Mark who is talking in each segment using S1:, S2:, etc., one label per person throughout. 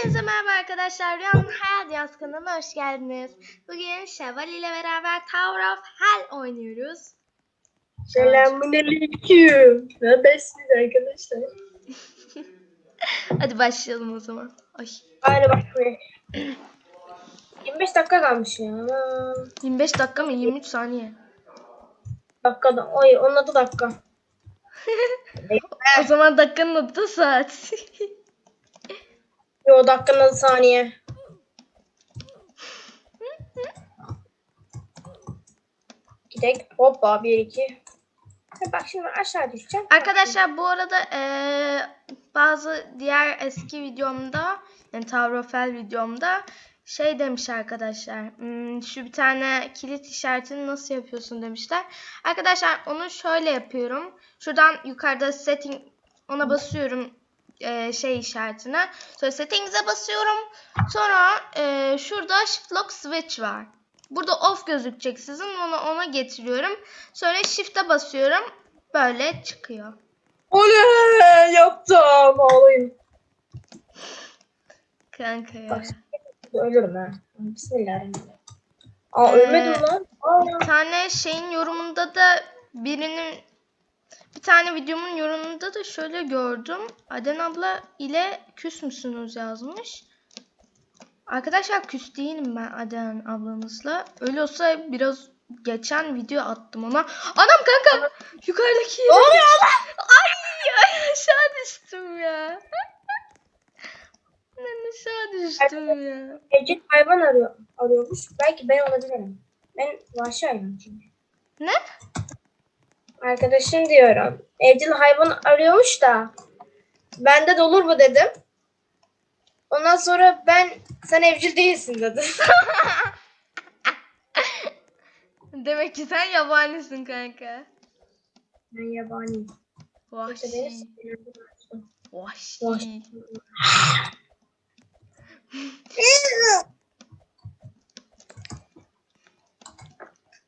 S1: Hepinize merhaba arkadaşlar. Rüyanın Hayal Dünyası kanalına hoş geldiniz. Bugün Şevval ile beraber Tower of Hell oynuyoruz.
S2: Selamünaleyküm. Ne habersiniz arkadaşlar?
S1: Hadi başlayalım o zaman. Ay.
S2: Hadi buraya. 25 dakika kalmış ya.
S1: 25 dakika mı? 23 saniye.
S2: Dakikada. Oy onun adı dakika.
S1: O zaman dakikanın adı da saat.
S2: Yo dakikanın saniye. Gidek. Hoppa 1 2. Bak şimdi aşağı düşeceğim.
S1: arkadaşlar bu arada eee, bazı diğer eski videomda yani Tower of Hell videomda şey demiş arkadaşlar. hmm, şu bir tane kilit işaretini nasıl yapıyorsun demişler. Arkadaşlar onu şöyle yapıyorum. Şuradan yukarıda setting ona basıyorum eee, şey işaretine. Sonra settings'e basıyorum. Sonra eee, şurada shift lock switch var. Burada off gözükecek sizin. Onu ona getiriyorum. Sonra shift'e basıyorum. Böyle çıkıyor.
S2: Oley yaptım. Ağlayın.
S1: Kanka ya.
S2: Bak. Ölürüm ha. Bismillahirrahmanirrahim. Aa
S1: Ee,
S2: ölmedim lan. Aa.
S1: Bir tane şeyin yorumunda da birinin bir tane videomun yorumunda da şöyle gördüm. Aden abla ile küs müsünüz yazmış. Arkadaşlar küs değilim ben Aden ablanızla. Öyle olsa biraz geçen video attım ona. Anam kanka yukarıdaki
S2: Ne oluyor lan?
S1: Ay, ay aşağı düştüm ya. Ben aşağı düştüm ya.
S2: Evcil hayvan arıyor, arıyormuş. Belki ben olabilirim. Ben vahşi hayvan çünkü.
S1: Ne?
S2: Arkadaşım diyorum. Evcil hayvan arıyormuş da. Bende de olur mu dedim. Ondan sonra ben sen evcil değilsin dedi.
S1: Demek ki sen yabanisin kanka.
S2: ben yabaniyim.
S1: Vahşi. Vahşi.
S2: Vahşi.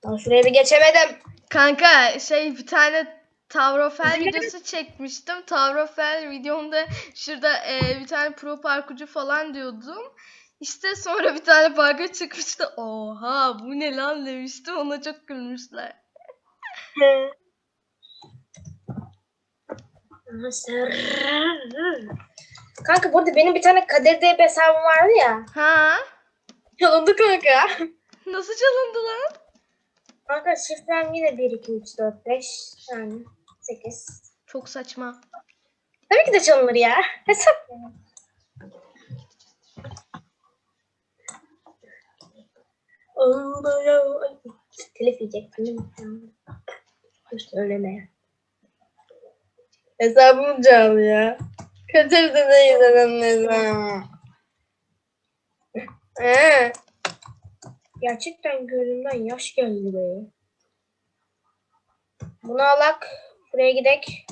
S2: Lan şuraya bir geçemedim.
S1: Kanka şey bir tane Tower of Hell videosu çekmiştim. Tower of Hell videomda şurada e, bir tane pro parkurcu falan diyordum. İşte sonra bir tane parkur çıkmıştı. Oha bu ne lan demiştim. Ona çok gülmüşler.
S2: Kanka burada benim bir tane Kadir diye bir hesabım vardı ya.
S1: Ha?
S2: Çalındı kanka.
S1: Nasıl çalındı lan?
S2: Kanka şifrem yine 1, 2, 3, 4, 5 yani 8.
S1: Çok saçma.
S2: Tabii ki de çalınır ya. Hesap. Telif yiyecektim değil mi? Söyleme. Hesabım çal ya. Kadir de değil benim hesabım. Ee, Gerçekten gözümden yaş geldi be. Bunu alak. Buraya gidek.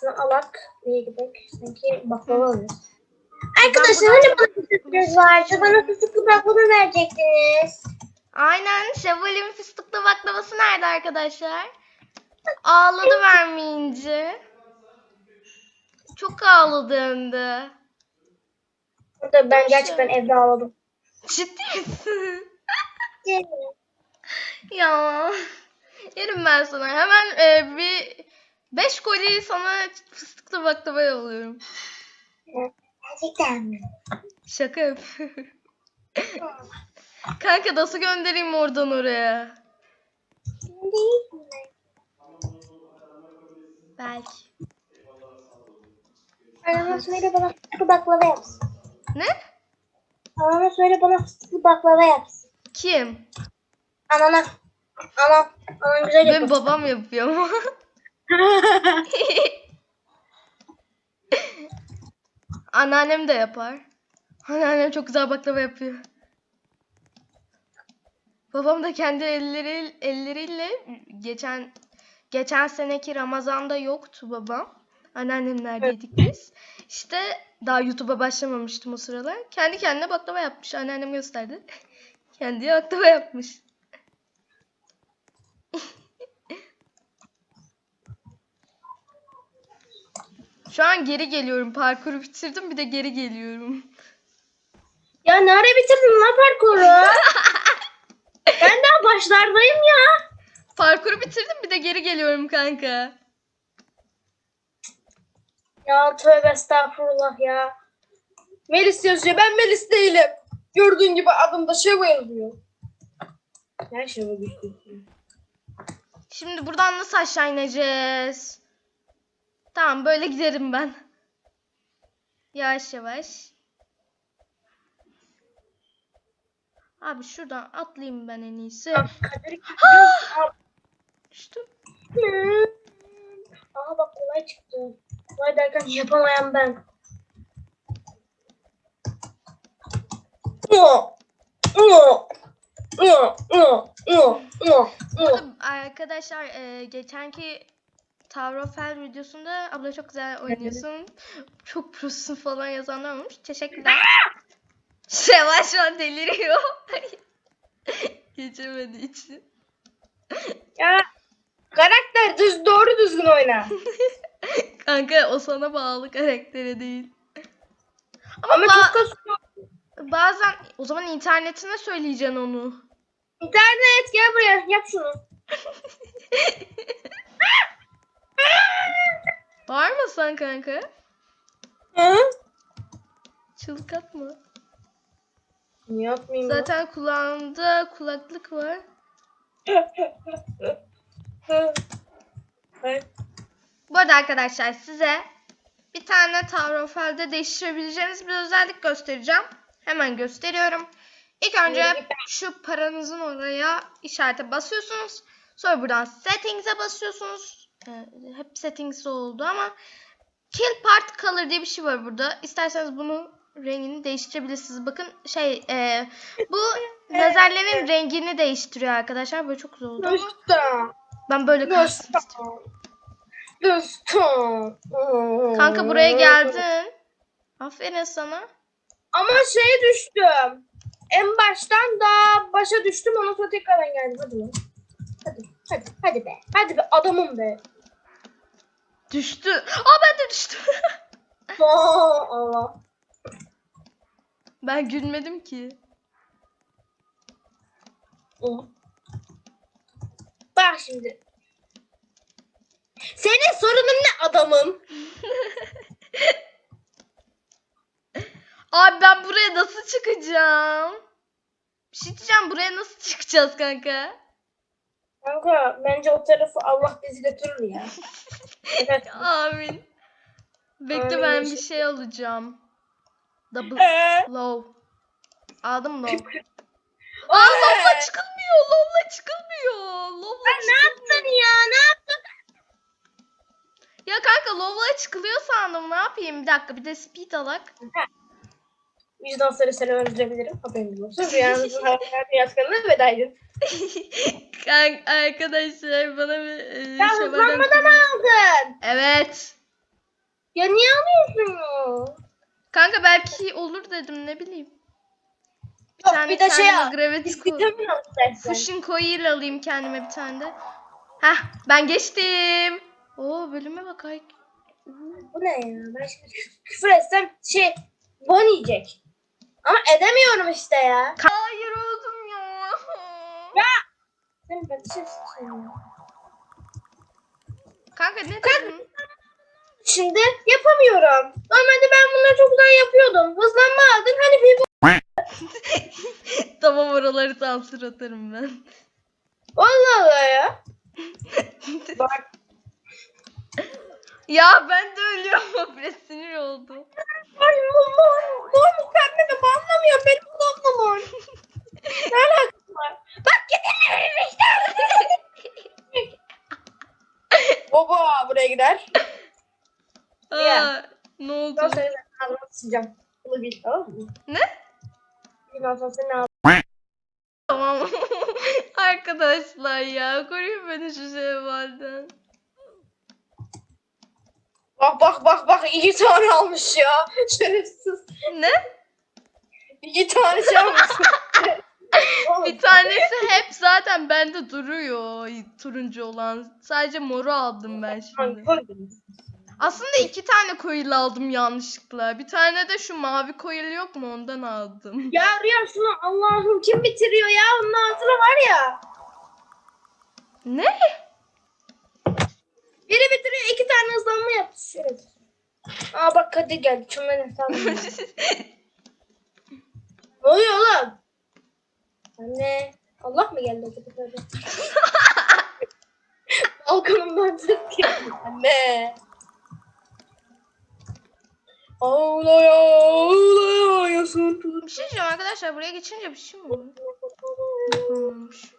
S2: Şunu alak. Buraya gidek. Sanki baklava alıyoruz. Arkadaşlar hani bana fıstıkınız vardı. Bana fıstıklı baklava verecektiniz.
S1: Aynen Şevval'in fıstıklı baklavası nerede arkadaşlar? Ağladı vermeyince. Çok ağladı hem de.
S2: Burada ben gerçekten evde ağladım.
S1: Ciddi misin? Ya. Yerim ben sana. Hemen e, bir 5 koli sana fıstıklı baklava yolluyorum.
S2: Gerçekten mi?
S1: Şaka yapıyorum. Kanka nasıl göndereyim oradan oraya?
S2: Değil mi?
S1: Belki.
S2: Anama söyle bana fıstıklı baklava yapsın.
S1: Ne?
S2: Anama söyle bana fıstıklı baklava yapsın.
S1: Kim?
S2: Anana. Anam. Anam güzel
S1: Benim
S2: yapıyor.
S1: babam yapıyor ama. Anneannem de yapar. Anneannem çok güzel baklava yapıyor. Babam da kendi elleri elleriyle geçen geçen seneki Ramazan'da yoktu babam. Anneannemlerdeydik biz. İşte daha YouTube'a başlamamıştım o sıralar. Kendi kendine baklava yapmış. Anneannem gösterdi. Kendi baklava yapmış. Şu an geri geliyorum. Parkuru bitirdim bir de geri geliyorum.
S2: Ya nerede bitirdin lan parkuru? ben daha başlardayım ya.
S1: Parkuru bitirdim bir de geri geliyorum kanka.
S2: Ya tövbe estağfurullah ya. Melis yazıyor. Ben Melis değilim. Gördüğün gibi adımda Şeva yazıyor. Her Şeva düştü.
S1: Şimdi buradan nasıl aşağı ineceğiz? Tamam böyle giderim ben. Yavaş yavaş. Abi şuradan atlayayım ben en iyisi. Düştüm.
S2: Aa bak kolay çıktı. Kolay derken yapamayan ben.
S1: Arkadaşlar e, geçenki Tavrofel videosunda abla çok güzel oynuyorsun. Çok prosun falan yazanlar olmuş. Teşekkürler. Şevval şu an deliriyor. Geçemediği için.
S2: Ya karakter düz doğru düzgün oyna.
S1: Kanka o sana bağlı karaktere değil. Ama,
S2: Ama
S1: ba-
S2: çok kasıyor.
S1: Bazen o zaman internetine söyleyeceksin onu.
S2: İnternet gel buraya yap şunu.
S1: Bağırmasan kanka.
S2: Hı?
S1: Çığlık atma.
S2: Niye yapmayayım
S1: Zaten kulağında kulaklık var.
S2: Hı.
S1: Bu arada arkadaşlar size bir tane Tavrofelde değiştirebileceğiniz bir özellik göstereceğim. Hemen gösteriyorum. İlk önce şu paranızın oraya işarete basıyorsunuz. Sonra buradan settings'e basıyorsunuz. Ee, hep settings oldu ama kill part color diye bir şey var burada. İsterseniz bunun rengini değiştirebilirsiniz. Bakın şey e, bu lazerlerin rengini değiştiriyor arkadaşlar. Böyle çok güzel oldu ama ben böyle kalsın. Kanka buraya geldin. Aferin sana.
S2: Ama şeye düştüm. En baştan daha başa düştüm ondan sonra tekrardan geldim. Hadi lan. Hadi. Hadi. Hadi be. Hadi be adamım be.
S1: Düştü. Aa ben de düştüm.
S2: Aa, Allah.
S1: ben gülmedim ki.
S2: Hı. Bak şimdi. Senin sorunun ne adamım?
S1: Abi ben buraya nasıl çıkacağım? Bir şey diyeceğim buraya nasıl çıkacağız kanka?
S2: Kanka bence o tarafı Allah bizi götürür ya. evet.
S1: Amin. Bekle
S2: Amin
S1: ben bir şey alacağım. Double
S2: Ee,
S1: low. Aldım low.
S2: Aa,
S1: low'la çıkılmıyor. Low'la çıkılmıyor. Low'la
S2: ne yaptın ya? Ne yaptın?
S1: Ya kanka low'la çıkılıyor sandım. Ne yapayım? Bir dakika bir de speed alak.
S2: Sarı seni öldürebilirim. Haberiniz olsun. Rüyanızın hayatlar dünyası kanalına veda edin.
S1: Kanka arkadaşlar bana bir e,
S2: Ya hızlanmadan aldın.
S1: Evet.
S2: Ya niye alıyorsun?
S1: Kanka belki olur dedim ne bileyim. Bir
S2: Yok,
S1: tane
S2: bir de şey al.
S1: Gravity
S2: Biz
S1: Coil- alayım kendime bir tane de. Heh ben geçtim. Oo bölüme bak ay.
S2: Bu ne ya? Ben şimdi küfür etsem şey bon yiyecek. Ama edemiyorum işte ya.
S1: Hayır oldum ya.
S2: Sen ben şey istiyorum.
S1: Kanka ne dedin?
S2: Şimdi yapamıyorum. Normalde ben bunları çok güzel yapıyordum. Hızlanma aldın. Hani bir
S1: tamam oraları sansür atarım ben.
S2: Vallahi Allah ya. Bak.
S1: Ya ben de ölüyorum. Biraz sinir oldum.
S2: Ay bu mor. Mor kendini anlamıyor. Benim bu anlamıyor. ne alakası var? Bak gidelim işte. Baba buraya gider.
S1: Aa,
S2: Ya.
S1: ne oldu?
S2: Ondan sonra ben ağzına sıçacağım. Bunu bil tamam mı?
S1: Ne?
S2: Ondan sonra senin ağzına
S1: Tamam. Arkadaşlar ya koruyun beni şu şevvalden.
S2: Bak bak bak bak iki tane almış ya. Şerefsiz.
S1: Ne?
S2: İki tane şey almış.
S1: Bir tanesi hep zaten bende duruyor turuncu olan. Sadece moru aldım ben şimdi. Aslında iki tane coil aldım yanlışlıkla. Bir tane de şu mavi coil yok mu ondan aldım.
S2: Ya Rüya şunu Allah'ım kim bitiriyor ya? Bunun altına var ya.
S1: Ne?
S2: Biri bitiriyor iki tane hızlanma yaptı. Şöyle. Aa bak Kadir geldi. Şunların hesabını. ne oluyor oğlum? Anne. Allah mı geldi acaba? Balkonumdan Türkiye. Anne. Ağlaya ağlaya yasın.
S1: bir şey diyeceğim arkadaşlar buraya geçince bir şey mi? Olmamış.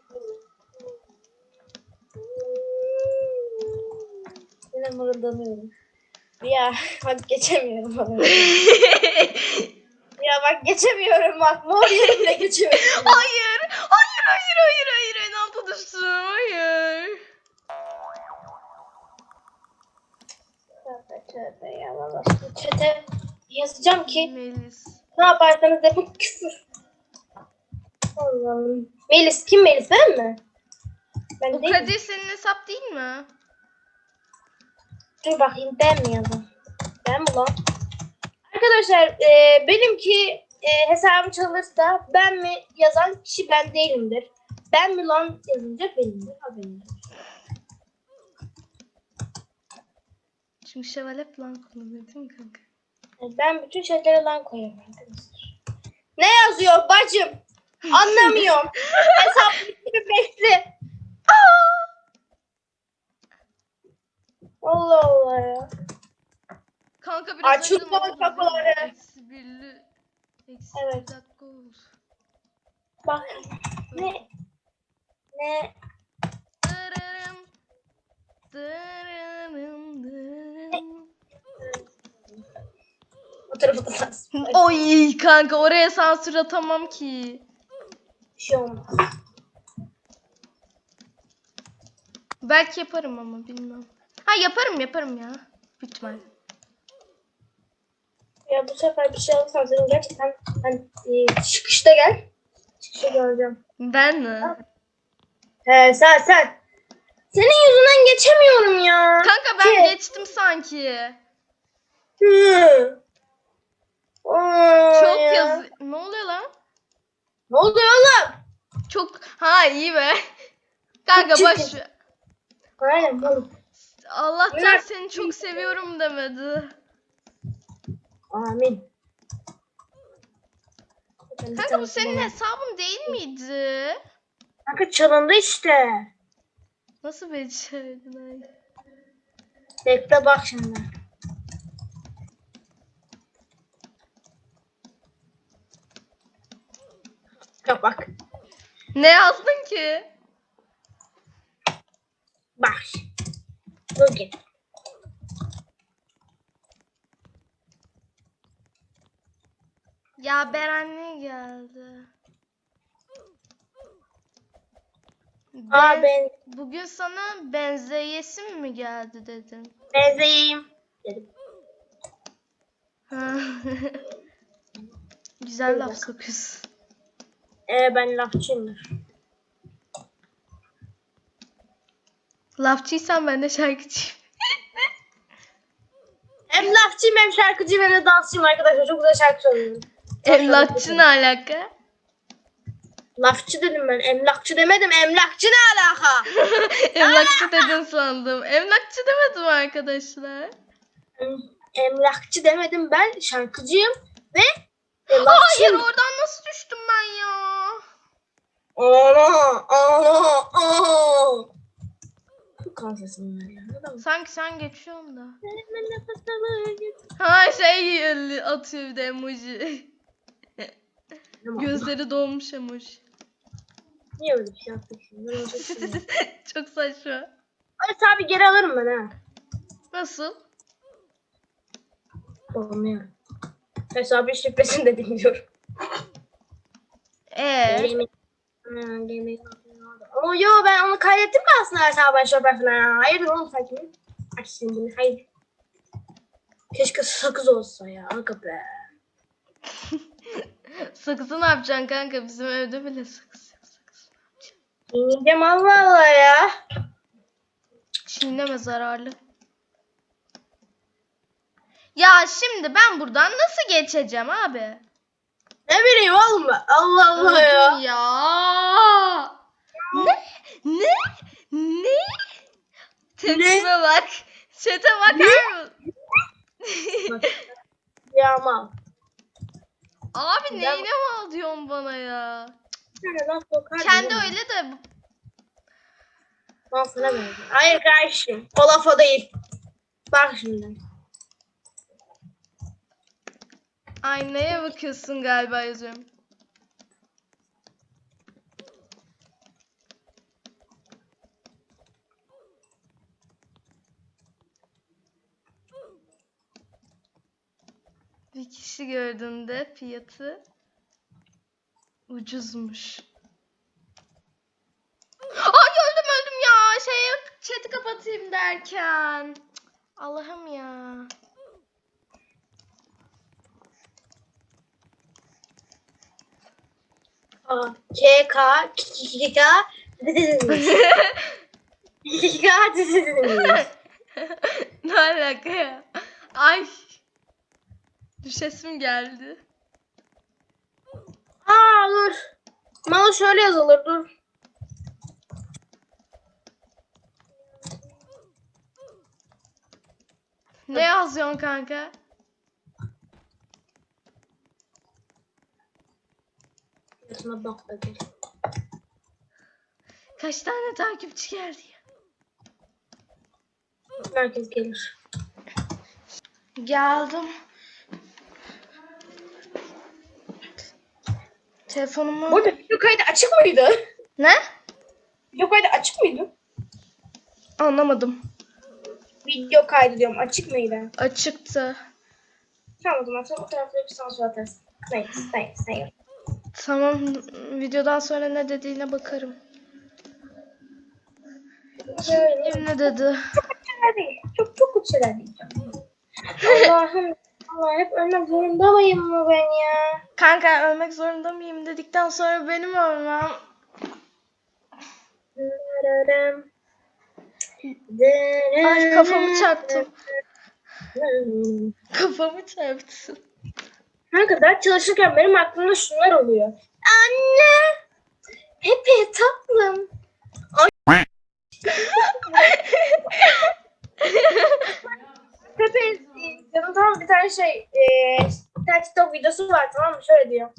S2: Yine mırıldanıyorum. Ya bak geçemiyorum bana. Ya bak geçemiyorum bak. Mor yerimle geçemiyorum.
S1: hayır, hayır, hayır, hayır, hayır. En alta düştüm. Hayır.
S2: Tövbe tövbe ya valla. Çete yazacağım ki
S1: Melis.
S2: ne yaparsanız yapın küfür. Allah'ım. Melis kim Melis ben mi? Ben
S1: O. Kadir senin hesap değil mi?
S2: Dur bakayım ben mi yazdım? Ben mi lan? Arkadaşlar e, benimki e, hesabım çalışırsa ben mi yazan kişi ben değilimdir. Ben mi lan yazınca benimdir. Haberimdir.
S1: Çünkü şövalye falan kullanıyor değil mi kanka?
S2: Yani Ben bütün şeylere lan koyarım arkadaşlar. Ne yazıyor bacım? Anlamıyorum. Hesap 25'li. Allah Allah ya.
S1: Kanka biraz
S2: Açın lan
S1: oldu?
S2: kapıları.
S1: Eksi birli. Eksi
S2: Evet.
S1: bir dakika oldu.
S2: Bak ne ne
S1: Dırırım. Dırırım, dırırım.
S2: o tarafı da.
S1: Oy kanka oraya sansür atamam ki.
S2: Bir şey olmaz.
S1: Belki yaparım ama bilmem. Yaparım yaparım ya. Büyük ihtimal.
S2: Ya bu sefer bir şey alırsan senin gerçekten hani e, çıkışta gel. Çıkışta göreceğim.
S1: Ben mi?
S2: He sen sen. Senin yüzünden geçemiyorum ya.
S1: Kanka ben
S2: Ki-
S1: geçtim sanki.
S2: Hı. Aa,
S1: Çok
S2: ya.
S1: yaz... Ne oluyor lan?
S2: Ne oluyor oğlum?
S1: Çok... Ha iyi be. Kanka
S2: Çok
S1: boş ver.
S2: Aynen oğlum.
S1: Allah'tan
S2: Bırak.
S1: seni çok seviyorum demedi.
S2: Amin.
S1: Kanka bu senin hesabın değil miydi?
S2: Kanka çalındı işte.
S1: Nasıl becerdin ay?
S2: Bekle bak şimdi. Kapak.
S1: Ne yazdın ki?
S2: Bak. Git.
S1: Ya Beren ne geldi?
S2: Aa
S1: Ben-
S2: ben
S1: Bugün sana benzeyesim mi geldi dedin?
S2: benzeyeyim. Dedim.
S1: Güzel laf sokuyorsun.
S2: Ee, ben lafçıyımdır.
S1: Lafçıysan ben de şarkıcıyım.
S2: Hem lafçıyım hem şarkıcıyım hem de dansçıyım arkadaşlar. Çok güzel şarkı söylüyorum.
S1: Emlakçı ne alaka?
S2: Lafçı dedim ben. Emlakçı demedim. Emlakçı ne alaka?
S1: Emlakçı dedin sandım. Emlakçı demedim arkadaşlar.
S2: Em- Emlakçı demedim ben. Şarkıcıyım ve
S1: Hayır
S2: emlakçıyım.
S1: oradan nasıl düştüm ben ya?
S2: Ana, ana, ana. Ya. Ne demek?
S1: Sanki sen geçiyorsun da.
S2: Benimle nefes alır.
S1: Ha şey atıyor bir de emoji. Gözleri dolmuş emoji.
S2: Niye öyle bir şey yaptık şimdi?
S1: Çok saçma.
S2: Hesabı geri alırım ben ha.
S1: Nasıl?
S2: Olmuyor. Hesabın şifresini de bilmiyorum.
S1: Ee,
S2: Yemin- Ha, Ama yo ben onu kaydettim mi aslında hesabın şifresine ya? Hayır oğlum sakin. Aç şimdi hayır. Keşke sakız olsa ya. Aga be.
S1: sakızı ne yapacaksın kanka? Bizim evde bile sakız yok. Sakız.
S2: Yiyeceğim Allah Allah ya.
S1: Çiğneme zararlı. Ya şimdi ben buradan nasıl geçeceğim abi?
S2: Ne bileyim oğlum ben. Allah Allah ya.
S1: Öldüm ya. Ne? Ne? Ne? Tepkime bak. Çete bakar mısın?
S2: Ya ama.
S1: Abi neyine mal diyorsun bana ya?
S2: Sokar
S1: Kendi öyle de
S2: Lan sana benziyor. Hayır kardeşim. O laf o değil. Bak şimdi.
S1: aynaya bakıyorsun galiba yazıyorum. Bir kişi gördüğünde fiyatı ucuzmuş. Ay öldüm öldüm ya. Şey chat'i kapatayım derken. Allah'ım ya.
S2: Aa, K, K, K, K, K, K, K,
S1: ne alaka ya? Ay. Düşesim geldi.
S2: Aa dur. Mal şöyle yazılır dur.
S1: Ne yazıyorsun kanka?
S2: Şuna bak bakayım.
S1: Kaç tane takipçi geldi ya?
S2: Herkes gelir.
S1: Geldim. Telefonumu...
S2: Bu arada video kaydı açık mıydı?
S1: Ne?
S2: Video kaydı açık mıydı?
S1: Anlamadım.
S2: Video kaydı diyorum açık mıydı?
S1: Açıktı.
S2: Tamam o zaman sen o tarafları bir sansür atarsın. Neyse neyse neyse.
S1: Tamam. Videodan sonra ne dediğine bakarım.
S2: Şöyle.
S1: Ne dedi?
S2: Çok. Çok şeyler değil. Allah'ım. Allah hep ölmek zorunda mıyım mı ben ya?
S1: Kanka ölmek zorunda mıyım dedikten sonra benim ölmem. Ay kafamı çarptım. Kafamı çarptım.
S2: Kanka ders çalışırken benim aklımda şunlar oluyor. Anne! Pepe tatlım. Ay. Pepe canım tamam bir tane şey e, bir tane TikTok videosu var tamam mı? Şöyle diyor.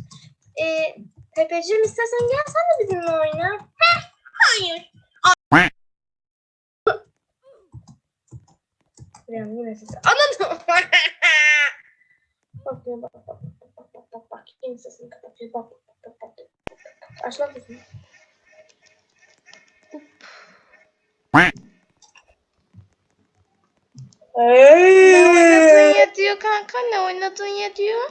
S2: E, Pepeciğim istersen gel sen de bizimle oyna. Heh, hayır. Yani yine sesi. Anladım. bak diyor bak bak bak bak bak bak bak. Yine sesini kapatıyor. Bak bak bak bak bak. Aç lan sesini.
S1: Ne oynadın ya diyor kanka ne oynadın ya diyor.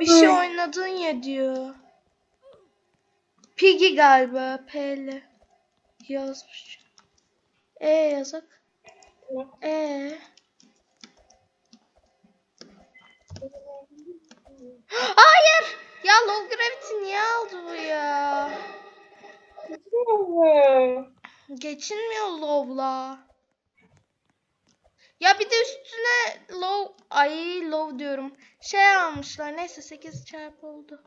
S1: Bir şey oynadın ya diyor. Piggy galiba P'li yazmış. E yazık. E. Hayır. Ya low gravity niye aldı bu ya? Geçilmiyor low'la. Ya bir de üstüne low ay low diyorum. Şey almışlar. Neyse 8 çarpı oldu.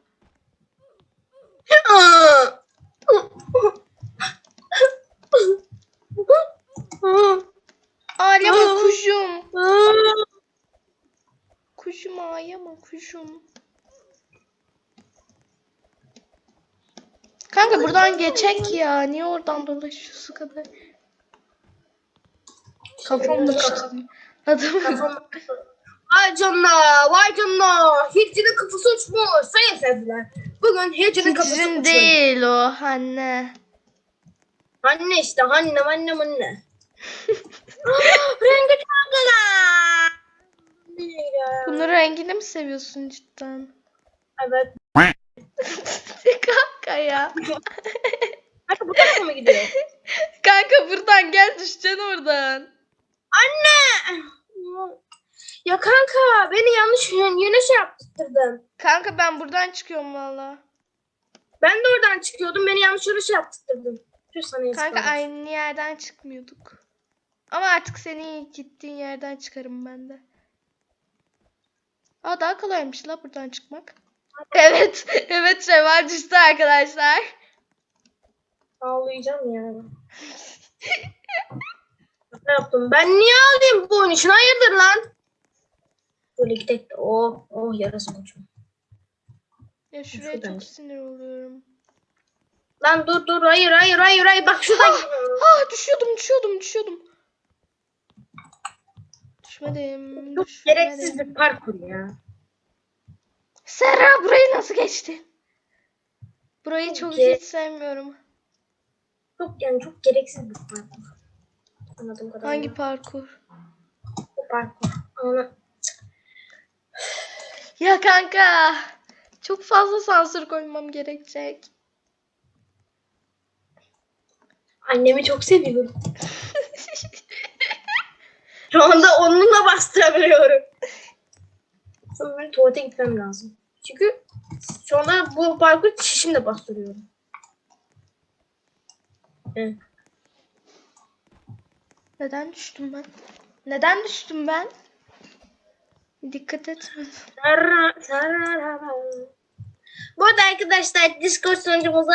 S1: Ağlama kuşum. Kuşum ağlama kuşum. Kanka buradan geçek ya. Niye oradan dolaşıyorsun kadar? Kafam uçtu. Adam.
S2: Vay canına, vay canına. Hicinin kafası uçmuş. Sayın seyirciler. Bugün Hicinin kafası
S1: Sizin
S2: uçmuş.
S1: değil o anne.
S2: Anne işte, annem, annem, anne. Rengi çok güzel.
S1: Bunun rengini mi seviyorsun cidden?
S2: Evet.
S1: Kanka ya.
S2: Hadi bu tarafa mı gidiyor?
S1: Kanka buradan gel düşeceksin oradan.
S2: Anne! Ya kanka beni yanlış yön- yöne şey yaptırdın.
S1: Kanka ben buradan çıkıyorum valla.
S2: Ben de oradan çıkıyordum. Beni yanlış yöne şey yaptırdın. Şu sana yazık
S1: Kanka
S2: olmuş.
S1: aynı yerden çıkmıyorduk. Ama artık senin gittiğin yerden çıkarım ben de. Aa daha kolaymış la buradan çıkmak. Evet. Evet Şevval düştü arkadaşlar.
S2: Ağlayacağım ya. ne yaptım? Ben niye ağlayayım bu oyun için? Hayırdır lan? Böyle gidelim. de- Oh, oh yarası koçum.
S1: Ya şuraya
S2: Şuradan.
S1: çok sinir oluyorum.
S2: Lan dur dur hayır hayır hayır hayır bak şuradan gidiyorum.
S1: Ha düşüyordum düşüyordum düşüyordum. Düşmedim.
S2: Çok
S1: düşmedim.
S2: gereksiz bir parkur ya.
S1: Serra burayı nasıl geçti? Burayı çok
S2: Ge-
S1: hiç sevmiyorum.
S2: Çok yani çok gereksiz bir parkur. Anladığım kadarıyla.
S1: Hangi parkur?
S2: Parkur? Ana.
S1: Ya kanka. Çok fazla sansür koymam gerekecek.
S2: Annemi çok seviyorum. Şu anda onunla bastırabiliyorum. Sonra ben tuvalete gitmem lazım. Çünkü anda bu parkur çişimle bastırıyorum. Evet.
S1: Neden düştüm ben? Neden düştüm ben? Dikkat etmedim.
S2: Bu arada arkadaşlar Discord sunucumuza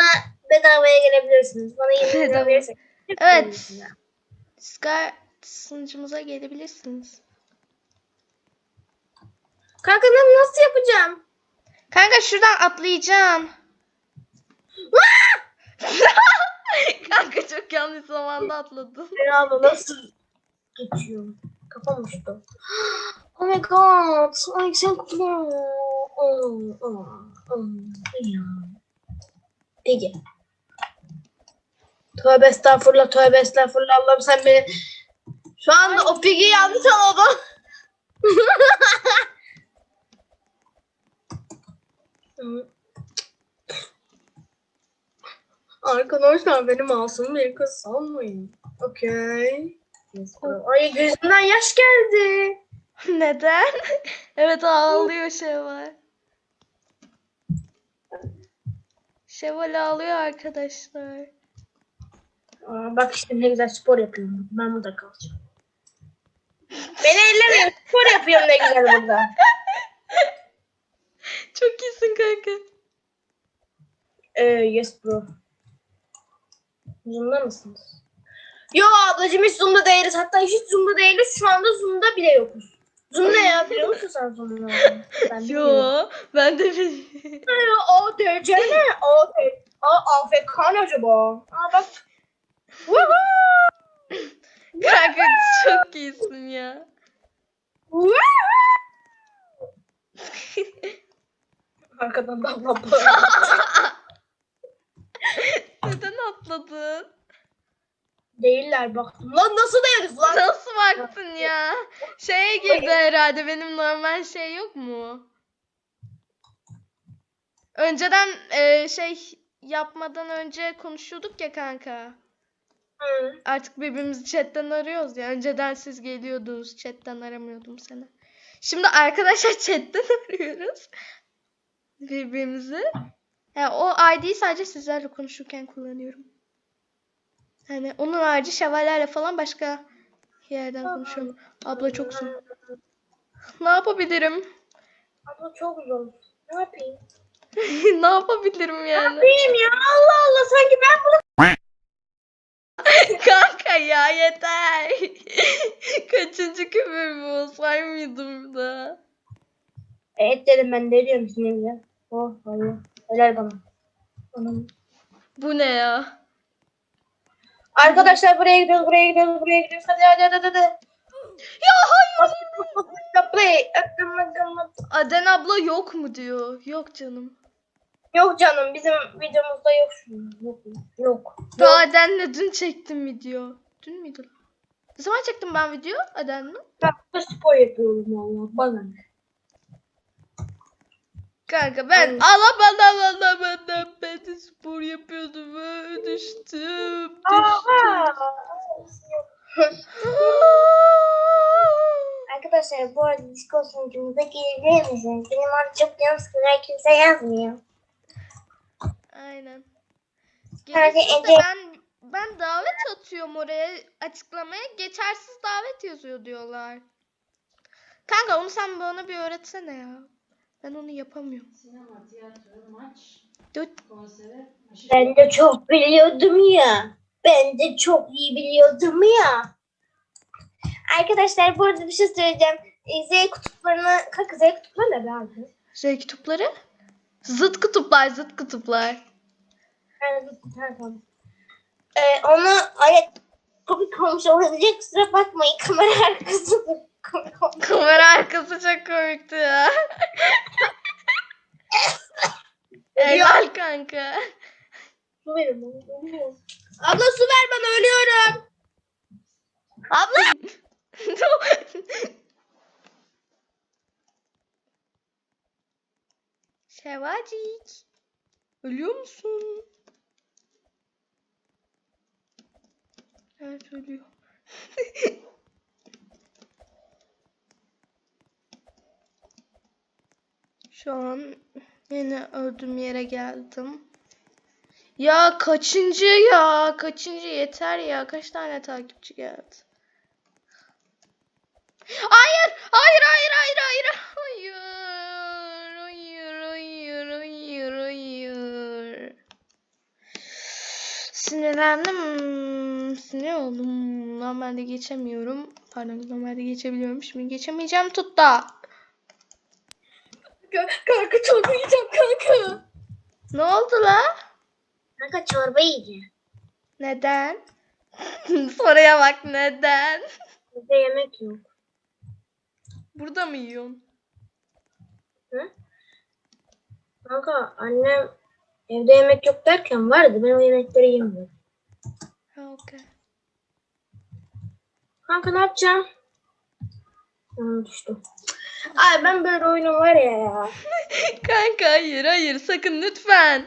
S2: bedavaya gelebilirsiniz. Bana 20 lira
S1: Bedava.
S2: verirsek.
S1: Evet. Sky sunucumuza gelebilirsiniz.
S2: Kanka ben nasıl yapacağım?
S1: Kanka şuradan atlayacağım. Yanlış zamanda atladın.
S2: Merhaba nasıl geçiyor? Kafam uçtu. Oh my god. Ay sen kullan. Oh, oh, oh. Peki. Tövbe estağfurullah, tövbe estağfurullah. Allah'ım sen beni... Şu anda o pigi yanlış anladın. Arkadaşlar benim masum bir kız sanmayın. Okey. Ay gözümden yaş geldi.
S1: Neden? evet ağlıyor Şevval. Şevval ağlıyor arkadaşlar.
S2: Aa, bak işte ne güzel spor yapıyorum. Ben burada kalacağım. Beni ellemiyor. Spor yapıyorum ne güzel burada.
S1: Çok iyisin kanka.
S2: Ee, yes bro. Zoom'da mısınız? Yo ablacığım hiç Zoom'da değiliz. Hatta hiç Zoom'da değiliz. Şu anda Zoom'da bile yokuz. Zoom ne ya biliyor musun sen Zoom'u? Ben.
S1: Yo ben de bilmiyorum.
S2: O derece ne? O derece. Aa AFK ne acaba? Aa bak.
S1: Kanka çok iyisin ya.
S2: Arkadan da bla bla.
S1: Neden atladın?
S2: Değiller baktım. Lan nasıl değiliz lan?
S1: Nasıl baktın ya? Şeye girdi herhalde benim normal şey yok mu? Önceden e, şey yapmadan önce konuşuyorduk ya kanka.
S2: Hı.
S1: Artık birbirimizi chatten arıyoruz ya. Önceden siz geliyordunuz. Chatten aramıyordum seni. Şimdi arkadaşlar chatten arıyoruz. Birbirimizi. Yani o ID'yi sadece sizlerle konuşurken kullanıyorum. Yani onun harici şevallerle falan başka yerden konuşuyorum. Abla çok zor. Ne yapabilirim?
S2: Abla çok zor. Ne yapayım?
S1: ne yapabilirim yani?
S2: Benim ya Allah Allah sanki ben bunu
S1: Kanka ya yeter. Kaçıncı küfür bu? Saymaydım da.
S2: Evet dedim ben ne diyorum şimdi ya. Oh hayır. Helal bana. Anam.
S1: Bu ne ya?
S2: Arkadaşlar buraya gidiyoruz buraya gidiyoruz buraya gidiyoruz. Hadi hadi hadi hadi.
S1: Ya hayır. Aden abla yok mu diyor. Yok canım.
S2: Yok canım bizim videomuzda yok şu. Yok. Yok.
S1: Daha Aden'le dün çektim video. Dün müydü? Ne zaman çektim ben video Aden'le?
S2: Ben spor yapıyorum valla. Bana?
S1: Kanka ben
S2: Ay.
S1: alamadım alamadım. Ben spor yapıyordum. ve Düştüm. Düştüm.
S2: Arkadaşlar bu arada Discord sunucumuza girebilir misiniz? Benim orada çok canım sıkılıyor. Kimse yazmıyor.
S1: Aynen. Gelirsiniz de
S2: Ece.
S1: ben ben davet atıyorum oraya açıklamaya. Geçersiz davet yazıyor diyorlar. Kanka onu sen bana bir öğretsene ya. Ben onu yapamıyorum.
S3: Sinema, tiyatro, maç,
S1: Dört.
S3: konsere, aşı.
S2: Ben de çok biliyordum ya. Ben de çok iyi biliyordum ya. Arkadaşlar bu arada bir şey söyleyeceğim. Ee, Z kutuplarına, kanka Z kutupları ne be abi?
S1: Şey kutupları? Zıt kutuplar, zıt kutuplar.
S2: Yani, tamam, tamam. Ee, onu ayak komik olmuş olabilir. Kusura bakmayın kamera arkası da komik olmuş.
S1: Kamera arkası çok komikti ya. Helal kanka.
S2: Su verin bana. ölüyorum. Abla su ver bana ölüyorum. Abla.
S1: Şevacik. Ölüyor musun? Evet ölüyor. Şu an yine öldüğüm yere geldim. Ya kaçıncı ya? Kaçıncı yeter ya? Kaç tane takipçi geldi? Hayır, hayır, hayır, hayır, hayır. Hayır. Hayır, hayır, hayır, hayır. Sinirlendim. Sinir oldum. Normalde geçemiyorum. Pardon, normalde geçebiliyorum. Şimdi geçemeyeceğim tutta.
S2: Kanka çorba yiyeceğim kanka.
S1: Ne oldu la?
S2: Kanka çorba yiyeceğim.
S1: Neden? Soruya bak neden?
S2: Bizde yemek yok.
S1: Burada mı yiyorsun?
S2: Hı? Kanka annem evde yemek yok derken vardı. Ben o yemekleri yemiyorum.
S1: Ha, okey.
S2: Kanka ne yapacağım? Onu düştüm. Ay ben böyle oyunu var ya ya.
S1: Kanka hayır hayır sakın lütfen.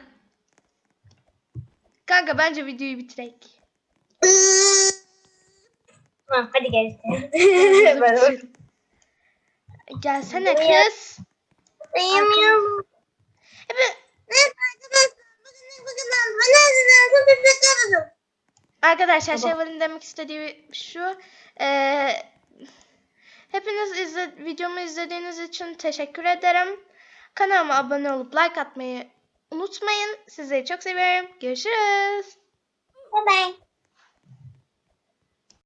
S1: Kanka bence videoyu bitirek.
S2: Tamam hadi gel. Ben
S1: bak- Gelsene kız.
S2: Uyumuyorum.
S1: Evet,
S2: Evet
S1: arkadaşlar
S2: bugün ilk bugün ben bana izin aldım bir şey yapmadım.
S1: Arkadaşlar Şevval'in demek istediği şu. eee hepiniz izle, videomu izlediğiniz için teşekkür ederim. Kanalıma abone olup like atmayı unutmayın. Sizleri çok seviyorum. Görüşürüz.
S2: Bye bye.